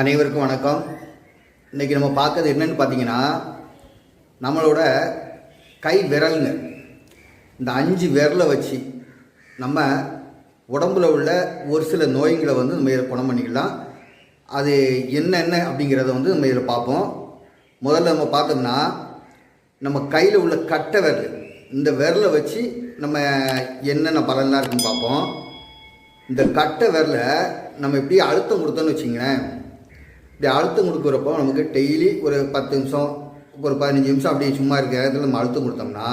அனைவருக்கும் வணக்கம். இன்றைக்கி நம்ம பார்க்கறது என்னன்னு பார்த்தீங்கன்னா நம்மளோட கை விரலுங்க இந்த அஞ்சு விரலை வச்சு நம்ம உடம்புல உள்ள ஒரு சில நோய்களை வந்து நம்ம இதில் குணம் பண்ணிக்கலாம். அது என்னென்ன அப்படிங்கிறத வந்து நம்ம இதில் பார்ப்போம். முதல்ல நம்ம பார்த்தோம்னா நம்ம கையில் உள்ள கட்டை விரல். இந்த விரலை வச்சு நம்ம என்னென்ன பலன்லாம் இருக்குன்னு பார்ப்போம். இந்த கட்டை விரலை நம்ம இப்படி அழுத்தம் கொடுத்தோன்னு வச்சிங்களேன். இப்படி அழுத்தம் கொடுக்குறப்போ நமக்கு டெய்லி ஒரு பத்து நிமிஷம் ஒரு பதினஞ்சு நிமிஷம் அப்படியே சும்மா இருக்க இடத்துல நம்ம அழுத்தம் கொடுத்தோம்னா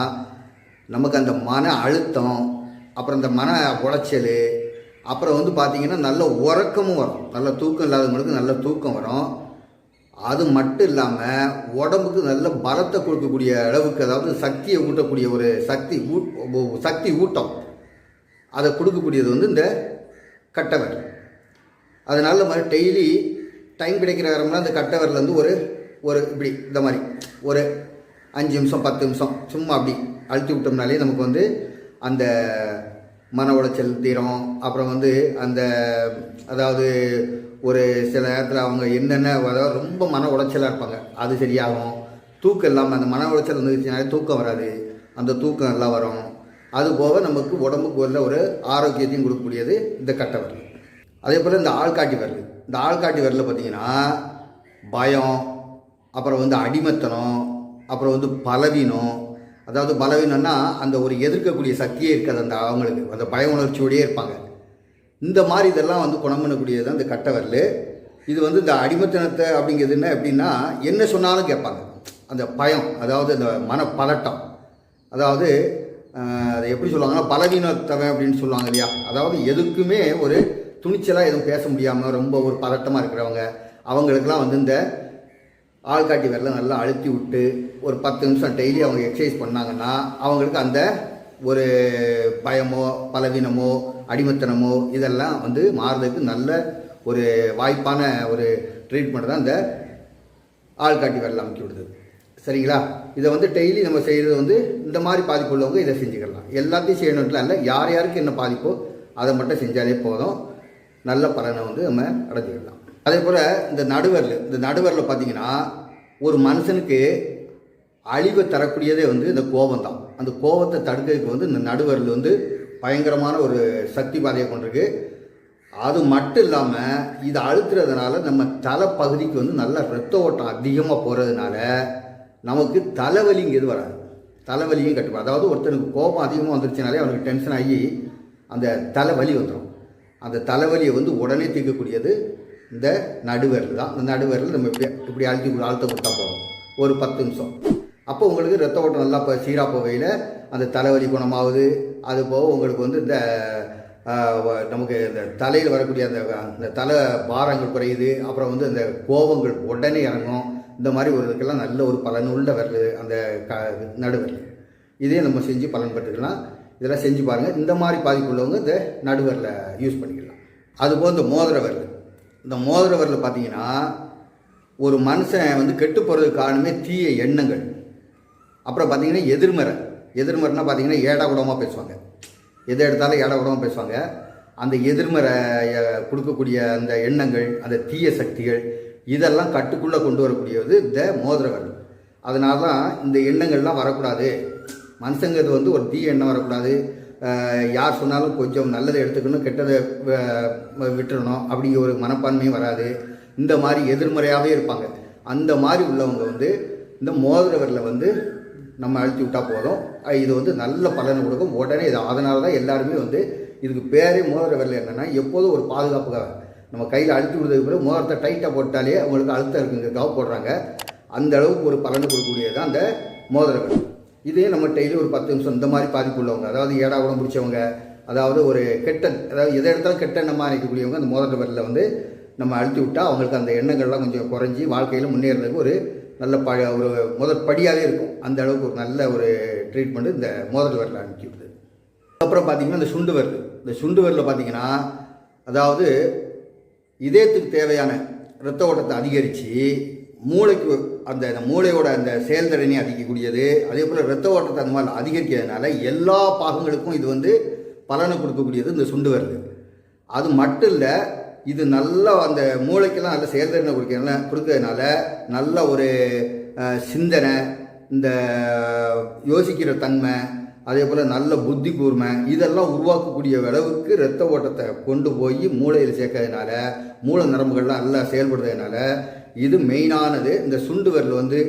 நமக்கு அந்த மன அழுத்தம் அப்புறம் இந்த மன உளைச்சல் அப்புறம் வந்து பார்த்திங்கன்னா நல்ல உறக்கமும் வரும். நல்ல தூக்கம் இல்லாதவங்களுக்கு நல்ல தூக்கம் வரும். அது மட்டும் இல்லாமல் உடம்புக்கு நல்ல பலத்தை கொடுக்கக்கூடிய அளவுக்கு அதாவது சக்தியை ஊட்டக்கூடிய ஒரு சக்தி ஊட் சக்தி ஊட்டம். அதை கொடுக்கக்கூடியது வந்து இந்த கட்டவர் அதனால் அதனால நம்ம டெய்லி டைம் கிடைக்கிற நேரம்லாம் அந்த கட்டை ஒரு ஒரு இப்படி இந்த மாதிரி. ஒரு அஞ்சு நிமிஷம் பத்து நிமிஷம் சும்மா அப்படி அழுத்தி விட்டோம்னாலே நமக்கு வந்து அந்த மன உளைச்சல் தீரும். அப்புறம் வந்து அந்த அதாவது ஒரு சில நேரத்தில் அவங்க என்னென்ன அதாவது ரொம்ப மன உளைச்சலாக இருப்பாங்க. அது சரியாகும். தூக்கம் இல்லாமல் அந்த மன உளைச்சல் இருந்துச்சுனாலே தூக்கம் வராது. அந்த தூக்கம் நல்லா வரும். அது போக நமக்கு உடம்புக்கு உள்ள ஒரு ஆரோக்கியத்தையும் கொடுக்கக்கூடியது இந்த கட்டை அதே போல் இந்த ஆள்காட்டி விரல் இந்த ஆள்காட்டி விரலில் பார்த்தீங்கன்னா பயம் அப்புறம் வந்து அடிமத்தனம் அப்புறம் வந்து பலவீனம். அதாவது பலவீனம்னா அந்த ஒரு எதிர்க்கக்கூடிய சக்தியே இருக்காது அந்த அவங்களுக்கு. அந்த பய உணர்ச்சியோடையே இருப்பாங்க. இந்த மாதிரி இதெல்லாம் வந்து குணம் பண்ணக்கூடியது தான் இந்த கட்ட விரல். இது வந்து இந்த அடிமத்தனத்தை அப்படிங்கிறது என்ன எப்படின்னா என்ன சொன்னாலும் கேட்பாங்க. அந்த பயம் அதாவது அந்த மனப்பதட்டம். அதாவது அதை எப்படி சொல்லுவாங்கன்னா பலவீனத்தவன் அப்படின்னு சொல்லுவாங்க இல்லையா? அதாவது எதுக்குமே ஒரு துணிச்சலாக எதுவும் பேச முடியாமல் ரொம்ப ஒரு பதட்டமாக இருக்கிறவங்க அவங்களுக்கெல்லாம் வந்து இந்த ஆள்காட்டி விரல நல்லா அழுத்தி விட்டு ஒரு பத்து நிமிஷம் டெய்லி அவங்க எக்ஸசைஸ் பண்ணாங்கன்னா அவங்களுக்கு அந்த ஒரு பயமோ பலவீனமோ அடிமத்தனமோ இதெல்லாம் வந்து மாறுறதுக்கு நல்ல ஒரு வாய்ப்பான ஒரு ட்ரீட்மெண்ட் தான் இந்த ஆள்காட்டி விரல் அமைக்கி விடுது. சரிங்களா? இதை வந்து டெய்லி நம்ம செய்கிறது வந்து இந்த மாதிரி பாதிப்பு உள்ளவங்க இதை செஞ்சுக்கலாம். எல்லாத்தையும் செய்யணுன்ட்டுலாம் இல்லை யார் யாருக்கு என்ன பாதிப்போ அதை மட்டும் செஞ்சாலே போதும். நல்ல பலனை வந்து நம்ம அடைஞ்சிக்கலாம். அதே போல் இந்த நடுவரில் இந்த நடுவரில் பார்த்தீங்கன்னா ஒரு மனுஷனுக்கு அழிவை தரக்கூடியதே வந்து இந்த கோபம் தான் அந்த கோபத்தை தடுக்கிறதுக்கு வந்து இந்த நடுவரில் வந்து பயங்கரமான ஒரு சக்தி பாதையை கொண்டிருக்கு. அது மட்டும் இல்லாமல் இது அழுத்துறதுனால நம்ம தலை பகுதிக்கு வந்து நல்ல ரத்த ஓட்டம் அதிகமாக போகிறதுனால நமக்கு தலைவலிங்கிறது வராது. தலைவலியும் கட்டுப்படும் அதாவது ஒருத்தனுக்கு கோபம் அதிகமாக வந்துருச்சுனாலே அவனுக்கு டென்ஷன் ஆகி அந்த தலைவலி வந்துடும் அந்த தலைவலியை வந்து உடனே தீர்க்கக்கூடியது இந்த நடுவரல் தான். இந்த நடுவரல் நம்ம இப்படி இப்படி அழுத்தி கொடு- அழுத்த கொடுத்தா போகிறோம் ஒரு பத்து நிமிஷம். அப்போ உங்களுக்கு ரத்த ஓட்டம் நல்லா இப்போ சீராக போகையில் அந்த தலைவலி குணமாகுது. அது போக உங்களுக்கு வந்து இந்த நமக்கு இந்த தலையில் வரக்கூடிய அந்த அந்த தலை பாரங்கள் குறையுது. அப்புறம் வந்து அந்த கோபங்கள் உடனே இறங்கும். இந்த மாதிரி ஒரு இதுக்கெல்லாம் நல்ல ஒரு பலனுள்ள வரல அந்த க நடுவரல். இதே நம்ம செஞ்சு பலன் பெற்றுக்கலாம். இதெல்லாம் செஞ்சு பாருங்கள் இந்த மாதிரி பாதிப்பு உள்ளவங்க இந்த நடுவரில் யூஸ் பண்ணிக்கலாம். அதுபோல் இந்த மோதிர வரல். இந்த மோதிர வரல் பார்த்தீங்கன்னா ஒரு மனுஷன் வந்து கெட்டு போகிறதுக்கு காரணமே தீய எண்ணங்கள். அப்புறம் பார்த்தீங்கன்னா எதிர்மறை. எதிர்மறைனா பார்த்தீங்கன்னா ஏடா கூடமாக பேசுவாங்க. எதை எடுத்தாலும் ஏடா கூடமாக பேசுவாங்க. அந்த எதிர்மறை கொடுக்கக்கூடிய அந்த எண்ணங்கள் அந்த தீய சக்திகள் இதெல்லாம் கட்டுக்குள்ளே கொண்டு வரக்கூடியது இந்த மோதிரவர்கள் அதனால தான் இந்த எண்ணங்கள்லாம் வரக்கூடாது. மனுஷங்கிறது வந்து ஒரு தீய எண்ணம் வரக்கூடாது. யார் சொன்னாலும் கொஞ்சம் நல்லதை எடுத்துக்கணும் கெட்டதை விட்டுறணும் அப்படிங்கிற ஒரு மனப்பான்மையும் வராது. இந்த மாதிரி எதிர்மறையாகவே இருப்பாங்க. அந்த மாதிரி உள்ளவங்க வந்து இந்த மோதிர வந்து நம்ம அழுத்தி விட்டால் போதும். இது வந்து நல்ல பலனை கொடுக்கும். உடனே இது அதனால தான் எல்லாருமே வந்து இதுக்கு பேரே மோதிர விரல் என்னென்னா எப்போதும் ஒரு பாதுகாப்புக்காக. நம்ம கையில் அழுத்தி விடுறதுக்கு பிறகு மோதிரத்தை டைட்டாக போட்டாலே அவங்களுக்கு அழுத்தம் இருக்குங்கிறதுக்காக போடுறாங்க. அந்த அளவுக்கு ஒரு பலன் கொடுக்கக்கூடியது தான் அந்த மோதிர விரல் இதே நம்ம டெய்லி ஒரு பத்து நிமிஷம் இந்த மாதிரி பாதிப்பு உள்ளவங்க அதாவது ஏடா உடம்பு பிடிச்சவங்க அதாவது ஒரு கெட்ட அதாவது எதை எடுத்தாலும் கெட்ட எண்ணமாக நினைக்கக்கூடியவங்க அந்த மோதிர விரலில் வந்து நம்ம அழுத்தி விட்டால் அவங்களுக்கு அந்த எண்ணங்கள்லாம் கொஞ்சம் குறைஞ்சி வாழ்க்கையில் முன்னேறதுக்கு ஒரு நல்ல ப ஒரு முதல் படியாகவே இருக்கும். அந்த அளவுக்கு ஒரு நல்ல ஒரு ட்ரீட்மெண்ட்டு இந்த மோதிர விரலில் அனுப்பி விடுது. அப்புறம் பார்த்திங்கன்னா இந்த சுண்டு விரல். இந்த சுண்டு விரலில் பார்த்தீங்கன்னா அதாவது இதயத்துக்கு தேவையான இரத்த ஓட்டத்தை அதிகரித்து மூளைக்கு அந்த மூளையோட அந்த செயல்திறனை அதிகக்கூடியது. அதே போல் ரத்த ஓட்டத்தை அந்த மாதிரி அதிகரிக்கிறதுனால எல்லா பாகங்களுக்கும் இது வந்து பலனை கொடுக்கக்கூடியது இந்த சுண்டு வருது அது மட்டும் இல்லை இது நல்லா அந்த மூளைக்கெல்லாம் நல்ல செயல்திறனை கொடுக்கறதுனால கொடுக்கறதுனால நல்ல ஒரு சிந்தனை இந்த யோசிக்கிற தன்மை அதே போல் நல்ல புத்தி கூர்மை இதெல்லாம் உருவாக்கக்கூடிய அளவுக்கு இரத்த ஓட்டத்தை கொண்டு போய் மூளையில் சேர்க்கறதுனால மூளை நரம்புகள்லாம் நல்லா செயல்படுறதுனால இது மெயினானது. இந்த சுண்டு விரல் வந்து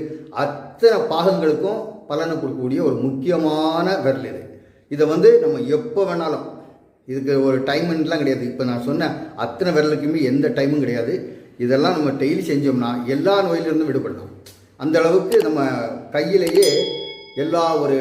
அத்தனை பாகங்களுக்கும் பலனை கொடுக்கக்கூடிய ஒரு முக்கியமான விரல் இது. இதை வந்து நம்ம எப்போ வேணாலும் இதுக்கு ஒரு டைம்லாம் கிடையாது. இப்போ நான் சொன்னேன் அத்தனை விரலுக்குமே எந்த டைமும் கிடையாது. இதெல்லாம் நம்ம டெய்லி செஞ்சோம்னா எல்லா நோயிலிருந்தும் விடுபடலாம். அந்த அளவுக்கு நம்ம கையிலேயே எல்லா ஒரு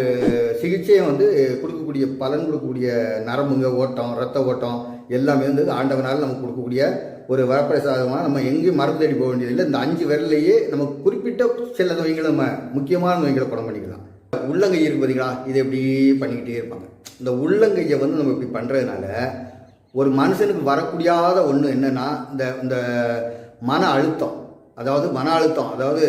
சிகிச்சையும் வந்து கொடுக்கக்கூடிய பலன் கொடுக்கக்கூடிய நரம்புங்க ஓட்டம் ரத்த ஓட்டம் எல்லாமே வந்து ஆண்டவனால் நமக்கு கொடுக்கக்கூடிய ஒரு வரப்பிரசாதமாக நம்ம எங்கேயும் மருந்து தேடி போக வேண்டியதில்லை. இந்த அஞ்சு விரலையே நம்ம குறிப்பிட்ட சில நோய்களை நம்ம முக்கியமான நோய்களை குணம் பண்ணிக்கலாம். உள்ளங்கை இருக்கு பார்த்தீங்களா இதை எப்படி பண்ணிக்கிட்டே இருப்பாங்க. இந்த உள்ளங்கையை வந்து நம்ம இப்படி பண்ணுறதுனால ஒரு மனுஷனுக்கு வரக்கூடியாத ஒன்று என்னன்னா இந்த இந்த மன அழுத்தம். அதாவது மன அழுத்தம் அதாவது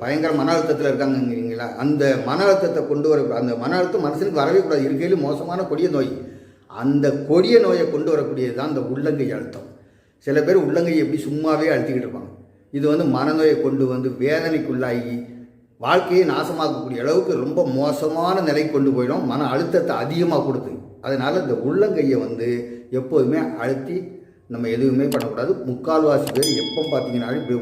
பயங்கர மன அழுத்தத்தில் இருக்காங்கங்கிறீங்களா? அந்த மன அழுத்தத்தை கொண்டு வர அந்த மன அழுத்தம் மனுஷனுக்கு வரவே கூடாது. இருக்கையிலும் மோசமான கொடிய நோய். அந்த கொடிய நோயை கொண்டு வரக்கூடியது தான் இந்த உள்ளங்கை அழுத்தம். சில பேர் உள்ளங்கையை எப்படி சும்மாவே அழுத்திக்கிட்டு இருப்பாங்க. இது வந்து மனநோயை கொண்டு வந்து வேதனைக்குள்ளாகி வாழ்க்கையை நாசமாக்கக்கூடிய அளவுக்கு ரொம்ப மோசமான நிலை கொண்டு போயிடும். மன அழுத்தத்தை அதிகமாக கொடுத்து. அதனால் இந்த உள்ளங்கையை வந்து எப்போதுமே அழுத்தி நம்ம எதுவுமே பண்ணக்கூடாது. முக்கால்வாசி பேர் எப்போ பார்த்தீங்கன்னாலும் இப்படி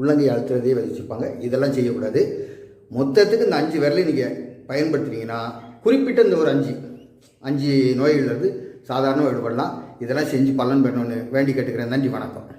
உள்ளங்கை அழுத்துறதே வச்சுப்பாங்க. இதெல்லாம் செய்யக்கூடாது. மொத்தத்துக்கு இந்த அஞ்சு விரலையும் நீங்கள் பயன்படுத்துனீங்கன்னா குறிப்பிட்ட இந்த ஒரு அஞ்சு அஞ்சு நோய்கள்லேருந்து சாதாரண வழிபடலாம் இதெல்லாம் செஞ்சு பலன் பெறணும்னு வேண்டி கேட்டுக்கிறேன். நன்றி வணக்கம்.